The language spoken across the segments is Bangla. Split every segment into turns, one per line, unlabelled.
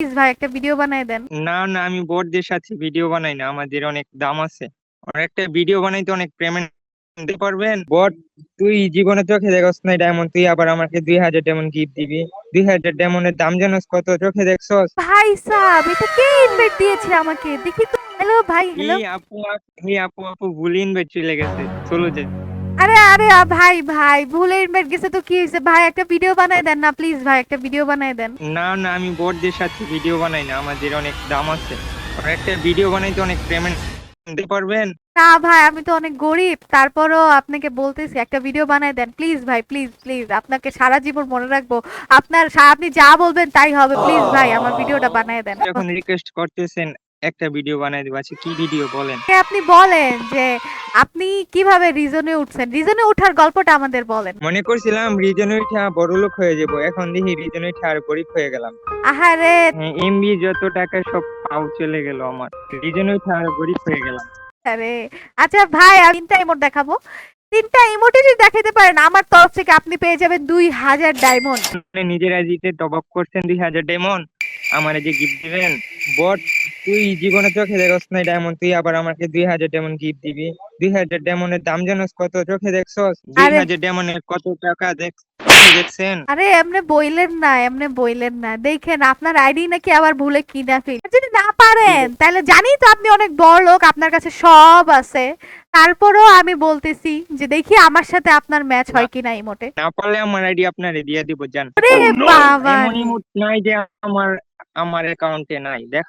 প্লিজ ভাই একটা ভিডিও বানায় দেন।
না না আমি বড়দের সাথে ভিডিও বানাই না আমাদের অনেক দাম আছে। আর একটা ভিডিও বানাইতে অনেক পেমেন্ট দিতে পারবেন। বট তুই জীবনে চোখে দেখছ না ডায়মন্ড তুই আবার আমাকে দুই হাজার ডায়মন্ড গিফট দিবি। দুই হাজার ডায়মন্ডের দাম জানোস কত? চোখে দেখছস?
ভাই সাহেব এটা কে ইনভাইট দিয়েছে আমাকে? দেখি তো। হ্যালো ভাই হ্যালো
এই আপু আপ- এই আপু আপু ভুল ইনভাইট চলে গেছে। চলো যে
আরে আরে ভাই ভাই ভুলে ইনভাইট গেছে তো কি হয়েছে? ভাই একটা ভিডিও বানায় দেন না প্লিজ ভাই একটা ভিডিও বানায় দেন।
না না আমি বড়দের সাথে ভিডিও বানাই না আমাদের অনেক দাম আছে। আর একটা ভিডিও বানাইতে অনেক পেমেন্ট দিতে পারবেন?
না ভাই আমি তো অনেক গরিব তারপরও আপনাকে বলতেছি একটা ভিডিও বানায় দেন প্লিজ ভাই প্লিজ প্লিজ আপনাকে সারা জীবন মনে রাখব। আপনার সা- আপনি যা বলবেন তাই হবে প্লিজ ভাই আমার ভিডিওটা বানায় দেন।
যখন রিকোয়েস্ট করতেছেন একটা ভিডিও বানাই দিব আচ্ছা কি ভিডিও বলেন?
আপনি বলেন যে আপনি কীভাবে রিজনে উঠছেন? রিজনে ওঠার গল্পটা আমাদের বলেন।
মনে করছিলাম রিজনে উঠা বড় লোক হয়ে যাব এখন দেখি রিজনে উঠা আর গরিব হয়ে গেলাম।
আহারে!
এমবি যত টাকা সব পাও চলে গেল আমার। রিজনে উঠা আর গরিব হয়ে গেলাম।
আরে! আচ্ছা ভাই আমি তিনটা ইমোট দেখাবো। তিনটা ইমোটে যদি দেখাতে পারেন আমার তরফ থেকে আপনি পেয়ে যাবেন দুই হাজার ডায়মন্ড
নিজেরা জিতে টপ আপ করছেন দুই হাজার ডায়মন্ড আমার যে গিফট দিবেন বট তুই জীবনে চোখে দেখছ না ডায়মন্ড তুই আবার আমাকে দুই হাজার ডায়মন্ড গিফট দিবি। দুই হাজার ডায়মন্ডের দাম জানোস কত? চোখে দেখছস? দুই হাজার ডায়মন্ডের কত টাকা দেখ দেখছেন?
আরে এমনি বইলেন না এমনি বইলেন না। দেখেন আপনার আইডি নাকি আবার ভুলে কিনা ফেল যদি না পারেন তাহলে জানি তো আপনি অনেক বড় লোক আপনার কাছে সব আছে। তারপরও আমি বলতেছি যে দেখি আমার সাথে আপনার ম্যাচ হয় কিনা ইমোটে
না পারলে আমার আইডি আপনারে দিয়ে দিব জান।
আরে বাবা
এমন ইমোট নাই যে আমার আমার অ্যাকাউন্টে নাই দেখ।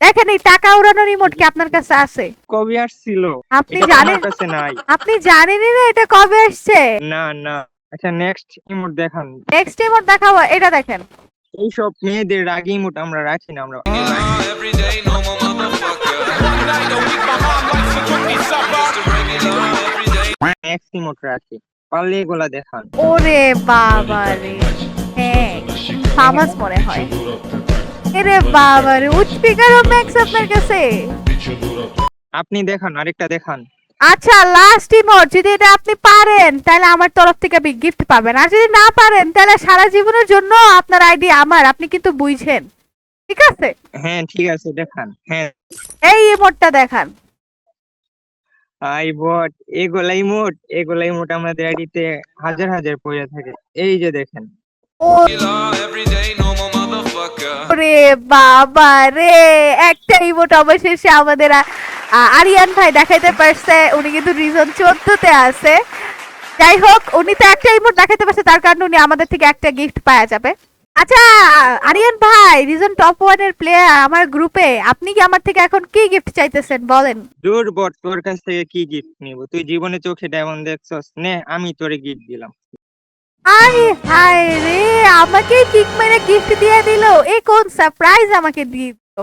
দেখেন এই টাকা উড়ানোর ইমোট কি আপনার কাছে আছে?
কবে আসছিল?
আপনি জানেন
কাছে নাই।
আপনি জানেনই না এটা কবে আসছে।
না না। আচ্ছা নেক্সট ইমোট দেখান।
নেক্সট ইমোট দেখাবো এটা দেখেন।
এইসব মেয়েদের রাগি ইমোট আমরা রাখি না আমরা. নেক্সট ইমোট রাখি। পারলে এগুলা দেখান।
ওরে বাবা রে হ্যাঁ ফামাস মনে হয়। এরে বাবা রে উচ্চপিকারও ম্যাক্স আপনার কাছে?
আপনি দেখান আরেকটা দেখান।
আচ্ছা লাস্ট ইমোট যদি এটা আপনি পারেন তাহলে আমার তরফ থেকে আপনি গিফট পাবেন। আর যদি না পারেন তাহলে সারা জীবনের জন্য আপনার আইডি আমার আপনি কিন্তু বুঝছেন ঠিক আছে?
হ্যাঁ ঠিক আছে দেখান। হ্যাঁ।
এই ইমোটটা দেখান।
আই বট এগুলা ইমোট এগুলা ইমোট আমাদের আইডিতে হাজার হাজার পড়ে থাকে। এই যে দেখেন।
Every
ওরে বাবা রে একটা ইমোট অবশেষে আমাদের আরিয়ান ভাই দেখাইতে পারছে উনি কিন্তু রিজন চোদ্দতে আছে। যাই হোক উনি তো একটা ইমোট দেখাইতে পারছে তার কারণে উনি আমাদের থেকে একটা গিফট পাওয়া যাবে। আচ্ছা আরিয়ান ভাই রিজন টপ ওয়ানের প্লেয়ার আমার গ্রুপে আপনি কি আমার থেকে এখন কি গিফট চাইতেছেন বলেন।
জোর বট তোর কাছ থেকে কি গিফট নিব? তুই জীবনে চোখে ডায়মন্ড দেখছস নে আমি তোরে গিফট দিলাম।
আরে হায় রে আমাকে কিক মেরে গিফট দিয়ে দিল। এ কোন সারপ্রাইজ আমাকে দিয়ে দিল?